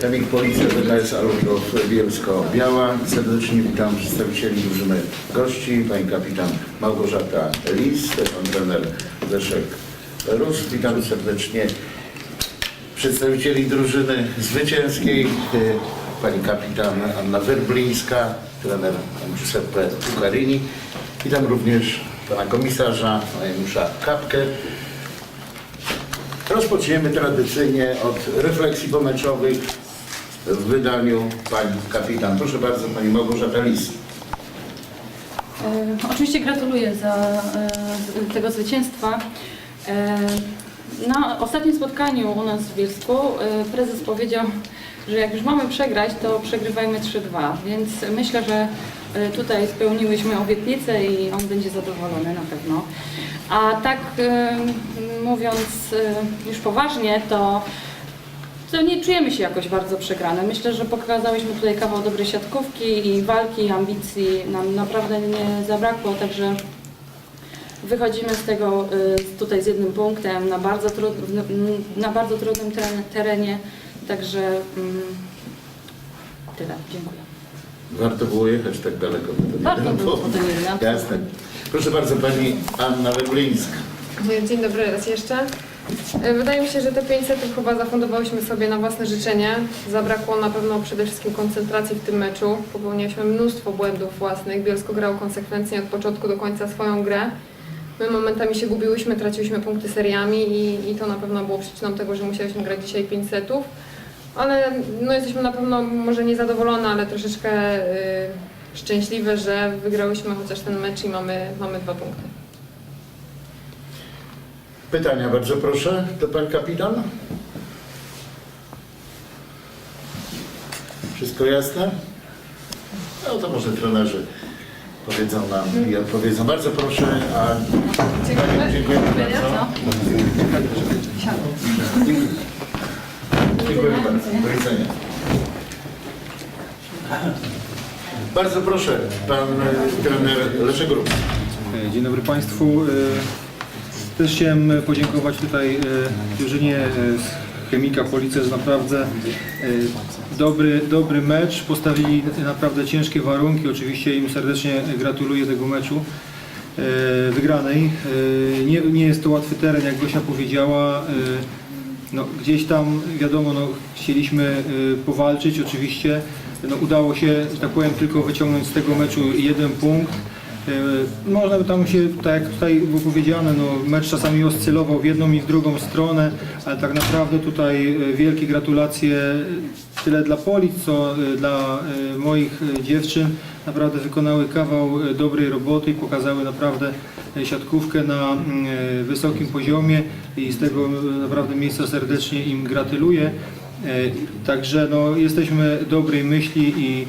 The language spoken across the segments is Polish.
Kamil Policja DKS Alutrów Bielsko-Biała. Serdecznie witam przedstawicieli drużyny gości, pani kapitan Małgorzata Lis, pan trener Leszek Rus. Witam serdecznie przedstawicieli drużyny zwycięskiej, y, pani kapitan Anna Werblińska, trener Giuseppe Cucarini. Witam również pana komisarza Janusza Kapkę. Rozpoczniemy tradycyjnie od refleksji pomeczowych w wydaniu pani kapitan. Proszę bardzo, pani Małgorzata Lis. E, Oczywiście gratuluję za e, tego zwycięstwa. E, Na ostatnim spotkaniu u nas w Bielsku prezes powiedział, że jak już mamy przegrać, to przegrywajmy 3-2, więc myślę, że tutaj spełniłyśmy obietnicę i on będzie zadowolony na pewno. A tak mówiąc już poważnie, to to nie czujemy się jakoś bardzo przegrane. Myślę, że pokazałyśmy tutaj kawał dobrej siatkówki i walki, i ambicji nam naprawdę nie zabrakło, także wychodzimy z tego y, tutaj z jednym punktem na bardzo, trud, w- na bardzo trudnym teren- terenie, także mm, tyle. Dziękuję. Warto było jechać tak daleko. to Warto było. było, bo to nie wiem, Jasne. Proszę bardzo, pani Anna Werblińska. Dzień dobry raz jeszcze. E, Wydaje mi się, że te 500 chyba zafundowałyśmy sobie na własne życzenie. Zabrakło na pewno przede wszystkim koncentracji w tym meczu. Popełnialiśmy mnóstwo błędów własnych. Bielsko grało konsekwentnie od początku do końca swoją grę. My momentami się gubiłyśmy, traciłyśmy punkty seriami i, i to na pewno było przyczyną tego, że musieliśmy grać dzisiaj 5 setów. Ale no, jesteśmy na pewno może niezadowolone, ale troszeczkę y, szczęśliwe, że wygrałyśmy chociaż ten mecz i mamy, mamy dwa punkty. Pytania bardzo proszę do pani kapitan. Wszystko jasne? No to może trenerzy powiedzą nam i odpowiedzą. Bardzo proszę, a Dziękujemy. dziękujemy bardzo. Dziękuję bardzo. Do widzenia. Bardzo proszę, pan e, trener Leszek. E, Dzień dobry Państwu. E, Też chciałem podziękować tutaj e, drużynie e, Chemika Police naprawdę e, dobry, dobry mecz. Postawili naprawdę ciężkie warunki. Oczywiście im serdecznie gratuluję tego meczu e, wygranej. E, Nie, nie jest to łatwy teren, jak Gosia powiedziała. E, No, gdzieś tam, wiadomo, no, chcieliśmy e, powalczyć oczywiście. No, udało się, że tak powiem, tylko wyciągnąć z tego meczu jeden punkt. E, Można by tam się, tak jak tutaj było powiedziane, no, mecz czasami oscylował w jedną i w drugą stronę, ale tak naprawdę tutaj e, wielkie gratulacje e, tyle dla Polic, co dla moich dziewczyn. Naprawdę wykonały kawał dobrej roboty i pokazały naprawdę siatkówkę na mm, wysokim poziomie i z tego naprawdę miejsca serdecznie im gratuluję. Także no, jesteśmy dobrej myśli i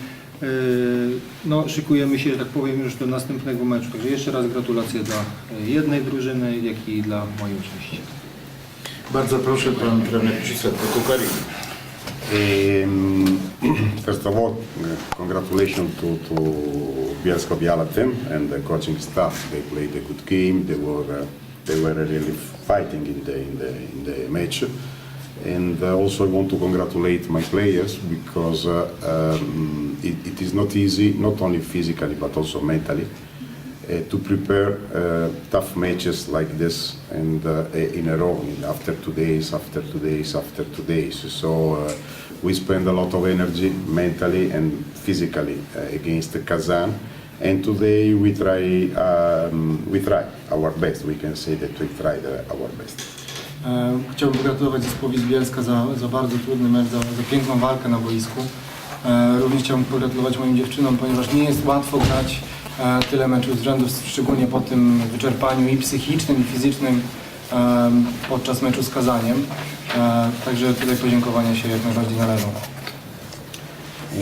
no, szykujemy się, że tak powiem, już do następnego meczu. Także jeszcze raz gratulacje dla e, jednej drużyny, jak i dla mojej oczywiście. Bardzo proszę, pan trener Cucarini. Um, first of all, congratulations to, to Bielsko Biala team and the coaching staff. They played a good game. They were uh, they were really fighting in the in the in the match. And uh, also I want to congratulate my players because uh, um, it, it is not easy, not only physically but also mentally, uh, to prepare uh, tough matches like this and in a row after two days, after two days, after two days. So we spend a lot of energy mentally and physically against Kazan. And today we try, um, we try our best. We can say that we tried our best. E, Chciałbym pogratulować zespołowi z Bielska za, za bardzo trudny mecz, za, za piękną walkę na boisku. E, Również chciałbym pogratulować moim dziewczynom, ponieważ nie jest łatwo grać e, tyle meczów z rzędu, szczególnie po tym wyczerpaniu i psychicznym, i fizycznym podczas meczu z Kazaniem. Także tutaj podziękowania się jak najbardziej należą.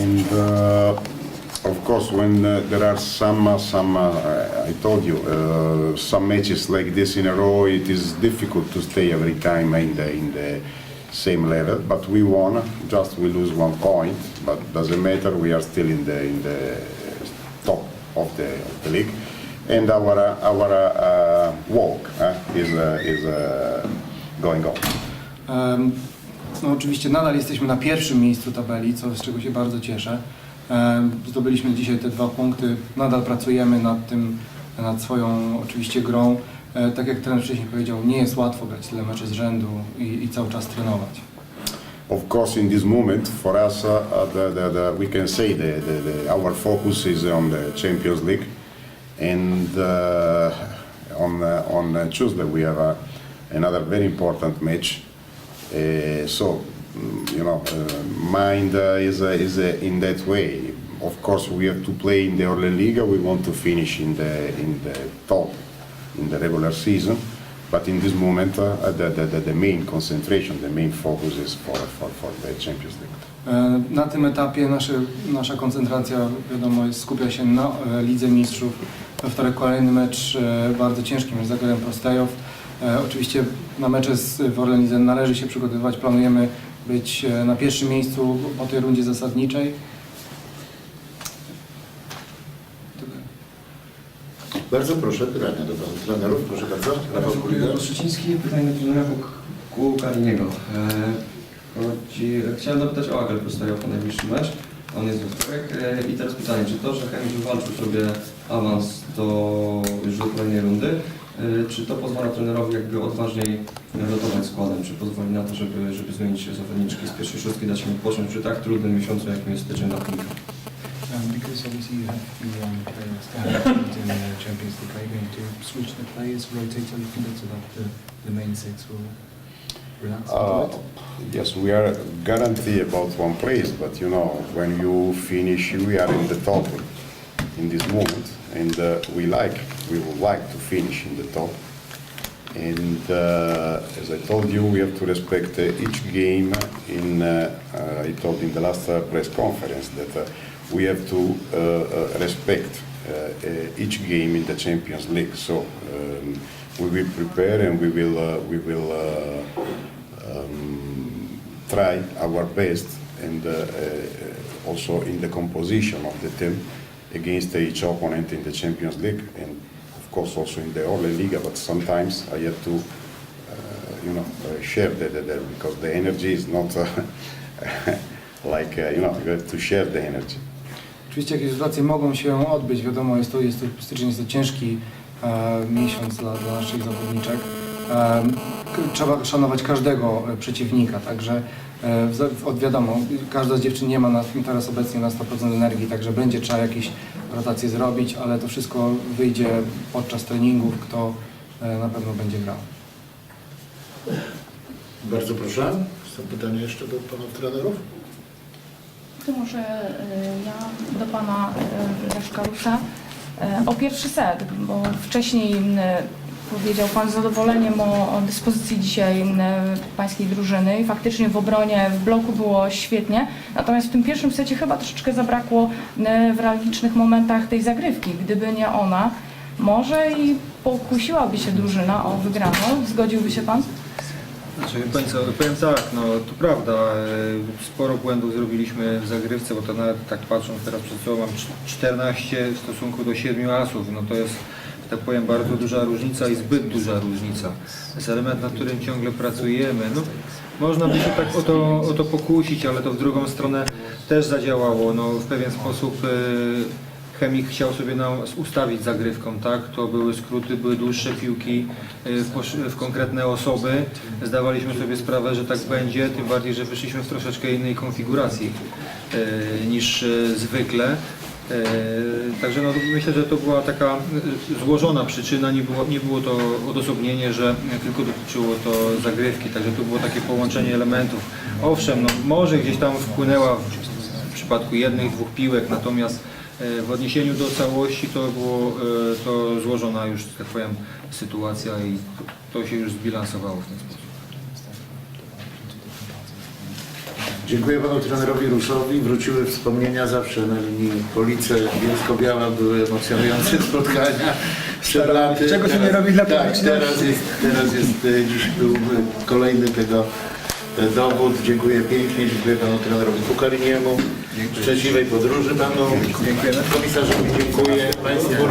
And of course, when uh, there are some, uh, some uh, I told you, uh, some matches like this in a row, it is difficult to stay every time in the in the same level. But we won. Just we lose one point, but doesn't matter. We are still in the in the top of the, of the league, and our uh, our uh, uh, walk uh, is uh, is uh, going on. Em, no oczywiście nadal jesteśmy na pierwszym miejscu tabeli, co, z czego się bardzo cieszę. Zdobyliśmy dzisiaj te dwa punkty, nadal pracujemy nad tym, nad swoją oczywiście grą. E, Tak jak trener wcześniej powiedział, nie jest łatwo grać tyle meczy z rzędu i, i cały czas trenować. Of course, in this moment, for us, uh, uh, the, the, the, we can say the, the, the, our focus is on the Champions League, and uh, on uh, on uh, Tuesday we have uh, another very important match. Uh, so, you know, uh, mind uh, is uh, is uh, in that way. Of course, we have to play in the Orle Liga. We want to finish in the in the top in the regular season. But in this moment, uh, the, the, the, the main concentration, the main focus is for, for, for the Champions League. E, Na tym etapie nasze, nasza koncentracja, wiadomo, skupia się na e, Lidze Mistrzów. We wtorek kolejny mecz e, bardzo ciężki, mecz z Zagorem Prostejow. Oczywiście na mecze z w Orlenidze należy się przygotowywać. Planujemy być e, na pierwszym miejscu po tej rundzie zasadniczej. Bardzo proszę, pytania do panów trenerów. Proszę bardzo. Rafał. Szczeciński, pytanie do trenera Kułkariniego. E, chodzi, chciałem zapytać o Agel Prostajow po najbliższy mecz. On jest we wtorek. E, I teraz pytanie, czy to, że Chemik wywalczył sobie awans do już do kolejnej rundy, czy to pozwala trenerowi jakby odważniej rotować składem, czy pozwoli na to, żeby, żeby zmienić zawodniczki z pierwszej szóstki, dać im odpocząć przy tak trudnym miesiącu, jakim jest styczeń dla Chemika? Um, because obviously you have the um, players that have in the Champions League, are you going to switch the players, rotate a little bit so that the, the main six will relax a Uh, little bit? yes, we are guarantee about one place, but you know, when you finish, we are in the top in this moment, and uh, we like, we would like to finish in the top. And uh, as I told you, we have to respect uh, each game. In uh, uh, I told in the last uh, press conference that uh, we have to uh, uh, respect uh, uh, each game in the Champions League. So um, we will prepare and we will uh, we will uh, um, try our best and uh, uh, also in the composition of the team against each opponent in the Champions League and of course also in the Orle Liga. But sometimes I have to, uh, you know, uh, share the, the, the because the energy is not uh, like uh, you know you have to share the energy. Oczywiście jakieś sytuacje mogą się odbyć, wiadomo, jest to, jest to jest to ciężki e, miesiąc dla, dla naszych zawodniczek. Trzeba szanować każdego e, przeciwnika, także e, od wiadomo, każda z dziewczyn nie ma na, teraz obecnie na 100% energii, także będzie trzeba jakieś rotacje zrobić, ale to wszystko wyjdzie podczas treningów, kto e, na pewno będzie grał. Bardzo proszę. Są pytania jeszcze do panów trenerów? To może ja do pana Leszka Rusa o pierwszy set, bo wcześniej powiedział pan z zadowoleniem o, o dyspozycji dzisiaj m, pańskiej drużyny i faktycznie w obronie, w bloku było świetnie, natomiast w tym pierwszym secie chyba troszeczkę zabrakło m, w realicznych momentach tej zagrywki. Gdyby nie ona, może i pokusiłaby się drużyna o wygraną. Zgodziłby się pan? Znaczy, powiem, co, powiem tak, no to prawda, e, sporo błędów zrobiliśmy w zagrywce, bo to nawet tak patrząc teraz przed sobą mam cz- 14 w stosunku do 7 asów, no to jest, tak powiem, bardzo duża różnica i zbyt duża różnica. Jest element, nad którym ciągle pracujemy. No, można by się tak o to, o to pokusić, ale to w drugą stronę też zadziałało. No, w pewien sposób e, Chemik chciał sobie nam ustawić zagrywką, tak? To były skróty, były dłuższe piłki y, w w konkretne osoby. Zdawaliśmy sobie sprawę, że tak będzie, tym bardziej, że wyszliśmy w troszeczkę innej konfiguracji y, niż y, zwykle. Y, Także no, myślę, że to była taka złożona przyczyna, nie było, nie było to odosobnienie, że tylko dotyczyło to zagrywki, także to było takie połączenie elementów. Owszem, no, może gdzieś tam wpłynęła w, w przypadku jednych, dwóch piłek, natomiast e, w odniesieniu do całości to było e, to złożona już, tak powiem, sytuacja i to się już zbilansowało w ten sposób. Dziękuję panu trenerowi Rusowi. Wróciły wspomnienia zawsze na linii Police Bielsko-Biała. Były emocjonujące spotkania przed laty. Czego się nie robi dla Tak, publiczności. teraz jest, teraz jest, e, dziś był e, kolejny tego e, dowód. Dziękuję pięknie, dziękuję panu trenerowi Kukariniemu. Szczęśliwej podróży panu. Komisarzowi dziękuję. Państwu